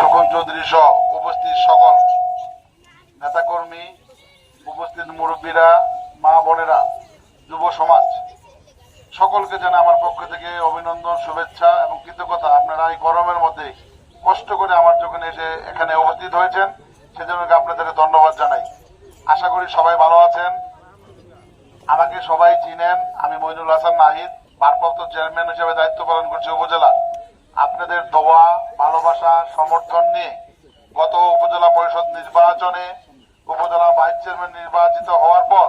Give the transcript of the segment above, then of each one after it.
শোকন চৌধুরী সহ উপস্থিত সকল নেতাকর্মী, উপস্থিত মুরব্বীরা, মা বোনেরা, যুব সমাজ, সকলকে যেন আমার পক্ষ থেকে অভিনন্দন, শুভেচ্ছা এবং কৃতজ্ঞতা। আপনারা এই গরমের মধ্যে কষ্ট করে আমার যখন এসে এখানে উপস্থিত হয়েছেন সেজন্য আপনাদেরকে ধন্যবাদ জানাই। আশা করি সবাই ভালো আছেন। আমাকে সবাই চিনেন। আমি মইনুল হাসান নাহিদ, ভারপ্রাপ্ত চেয়ারম্যান হিসেবে দায়িত্ব পালন করছি উপজেলা। আপনাদের দোয়া, ভালোবাসা, সমর্থন নিয়ে গত উপজেলা পরিষদ নির্বাচনে উপজেলা ভাইস চেয়ারম্যান নির্বাচিত হওয়ার পর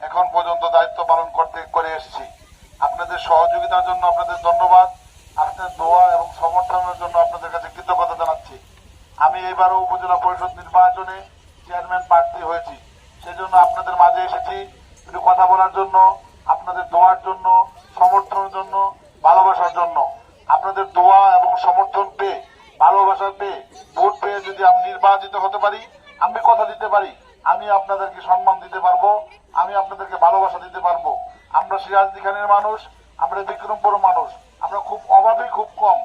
এখন পর্যন্ত দায়িত্ব পালন করতে, করে এসেছি। আপনাদের সহযোগিতার জন্য আপনাদের ধন্যবাদ, আপনাদের দোয়া এবং সমর্থনের জন্য আপনাদের কাছে কৃতজ্ঞতা জানাচ্ছি। আমি এবারও উপজেলা পরিষদ নির্বাচনে চেয়ারম্যান প্রার্থী হয়েছি। সেজন্য আপনাদের মাঝে এসেছি। একটু কথা বলার জন্য, আপনাদের দোয়ার জন্য সমর্থন পেয়ে, ভালোবাসা পেয়ে, ভোট পেয়ে যদি আমি নির্বাচিত হতে পারি, আমি কথা দিতে পারি, আমি আপনাদেরকে সম্মান দিতে পারব, আমি আপনাদেরকে ভালোবাসা দিতে পারব। আমরা সিরাজদি খানের মানুষ, আমরা বিক্রমপুর মানুষ, আমরা খুব অভাবে খুব কম।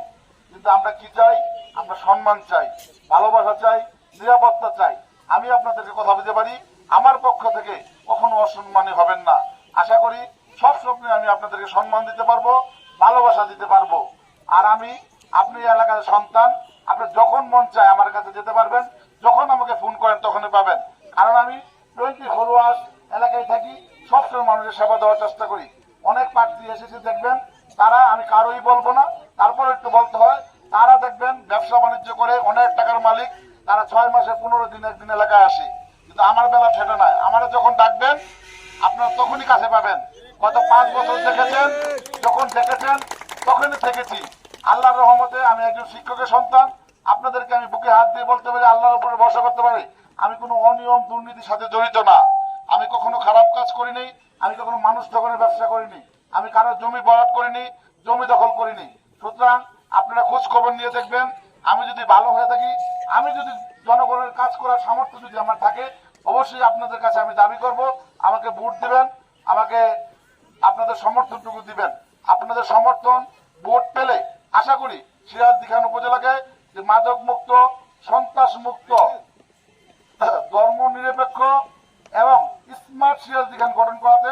কিন্তু আমরা কি চাই? আমরা সম্মান চাই, ভালোবাসা চাই, নিরাপত্তা চাই। আমি আপনাদেরকে কথা দিতে পারি, আমার পক্ষ থেকে কখনো অসম্মানী হবেন না। আশা করি সব স্বপ্নে আমি আপনাদেরকে সম্মান দিতে পারব, ভালোবাসা দিতে পারব। আর আমি আপনি এলাকার সন্তান, আপনি যখন মন চায় আমার কাছে যেতে পারবেন, যখন আমাকে ফোন করেন তখনই পাবেন। কারণ আমি টোয়েন্টি ফোর আওয়ার্স এলাকায় থাকি, সবসময় মানুষের সেবা দেওয়ার চেষ্টা করি। অনেক প্রার্থী এসেছে দেখবেন, তারা আমি কারোই বলব না। তারপর একটু বলতে হয়, তারা দেখবেন ব্যবসা বাণিজ্য করে অনেক টাকার মালিক, তারা ছয় মাসে পনেরো দিন একদিন এলাকায় আসে। কিন্তু আমার বেলা ঠেটে নাই। আমারা যখন ডাকবেন, আপনারা তখনই কাছে পাবেন। গত পাঁচ বছর দেখেছেন, যখন দেখেছেন, তখনই থেকেছি। আল্লাহর রহমতে আমি একজন শিক্ষকের সন্তান। আপনাদেরকে আমি বুকে হাত দিয়ে বলতে পারি, আল্লাহর উপরে ভরসা করতে পারি। আমি কোনো অনিয়ম, দুর্নীতির সাথে জড়িত না। আমি কখনো খারাপ কাজ করিনি, আমি কখনো মানুষ দখলের ব্যবসা করিনি। আমি কারও জমি বরাদ করিনি, জমি দখল করিনি। সুতরাং আপনারা খোঁজ খবর নিয়ে দেখবেন, আমি যদি ভালো হয়ে থাকি, আমি যদি জনগণের কাজ করার সামর্থ্য যদি আমার থাকে, অবশ্যই আপনাদের কাছে আমি দাবি করব। আমাকে ভোট দিবেন, আমাকে আপনাদের সমর্থনটুকু দিবেন। আপনাদের সমর্থন ভোট পেলে আশা করি সিরাজদি খান উপজেলাকে যে মাদক মুক্ত সন্ত্রাস মুক্ত ধর্ম নিরপেক্ষ এবং স্মার্ট সিরাজদি খান গঠন করাতে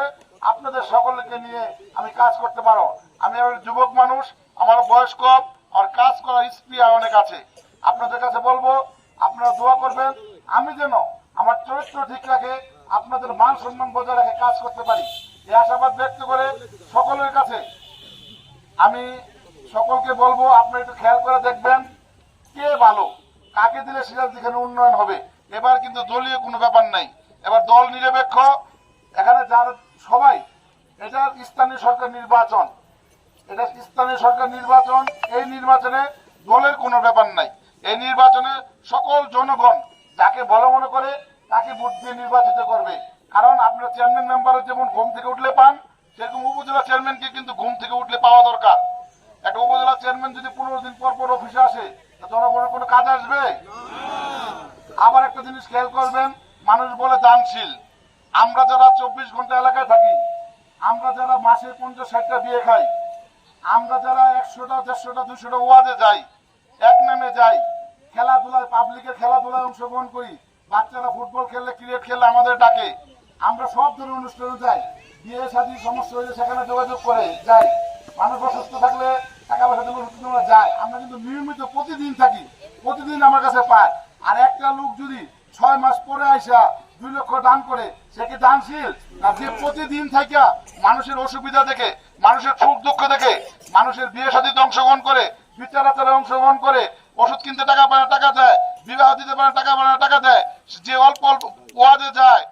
আপনাদের সকলকে নিয়ে আমি কাজ করতে পারো। আমি যুবক মানুষ, আমার বয়স কম আমার কাজ করার স্প্রিয়া অনেক আছে। আপনাদের কাছে বলব, আপনারা দোয়া করবেন, আমি যেন আমার চরিত্র ঠিক রাখে, আপনাদের মান সম্মান বজায় রেখে কাজ করতে পারি। এই আশাবাদ ব্যক্ত করে সকলের কাছে আমি সকলকে বলব আপনারা একটু খেয়াল করে দেখবেন কে ভালো, কাকে দিলে সিরাজ দিখানে উন্নয়ন হবে। এবার কিন্তু দলীয় কোনো ব্যাপার নাই। এবার দল নিরপেক্ষ, এখানে যার সবাই, এটা স্থানীয় সরকার নির্বাচন। এটা স্থানীয় সরকার নির্বাচন, এই নির্বাচনে দলের কোনো ব্যাপার নাই। এই নির্বাচনে সকল জনগণ যাকে ভালো মনে করে, তাকে ভোট দিয়ে নির্বাচিত করবে। কারণ আপনার চেয়ারম্যান মেম্বারের যেমন ঘুম থেকে উঠলে পান, সেরকম উপজেলা চেয়ারম্যানকে কিন্তু ঘুম থেকে উঠলে পাওয়া দরকার। একটা উপজেলা চেয়ারম্যান যদি পনেরো দিন পর পর অফিসে আসে জনগণের কোনো কাজ আসবে? আবার একটা জিনিস খেয়াল করবেন, মানুষ বলে দানশীল। আমরা যারা চব্বিশ ঘণ্টা এলাকায় থাকি, আমরা যারা মাসে পঞ্চাশ ষাটটা বিয়ে খাই, আমরা যারা একশোটা, দেড়শোটা, দুশোটা ওয়ার্ডে যাই, এক নামে যাই, খেলাধুলায়, পাবলিকের খেলাধুলায় অংশগ্রহণ করি, বাচ্চারা ফুটবল খেললে, ক্রিকেট খেললে আমাদের ডাকে, আমরা সব ধরনের অনুষ্ঠানে যাই, বিয়ে, শাদী, সমস্যা হলে সেখানে যোগাযোগ করে যাই। মানুষ অসুস্থ থাকলে টাকা পয়সা আমরা যাই আমরা কিন্তু নিয়মিত প্রতিদিন থাকি, প্রতিদিন আমার কাছে পায়। আর একটা লোক যদি ছয় মাস পরে আইসা দুই লক্ষ দান করে, সে কি দানশীল? না, যে প্রতিদিন থাকা মানুষের অসুবিধা দেখে, মানুষের সুখ দুঃখ দেখে, মানুষের বিয়ে শাদীতে অংশগ্রহণ করে, বিচার আচারে অংশগ্রহণ করে, ওষুধ কিনতে টাকা পায় টাকা দেয়, বিবাহ দিতে পারে টাকা পায় টাকা দেয় যে অল্প অল্প ওয়াজে যায়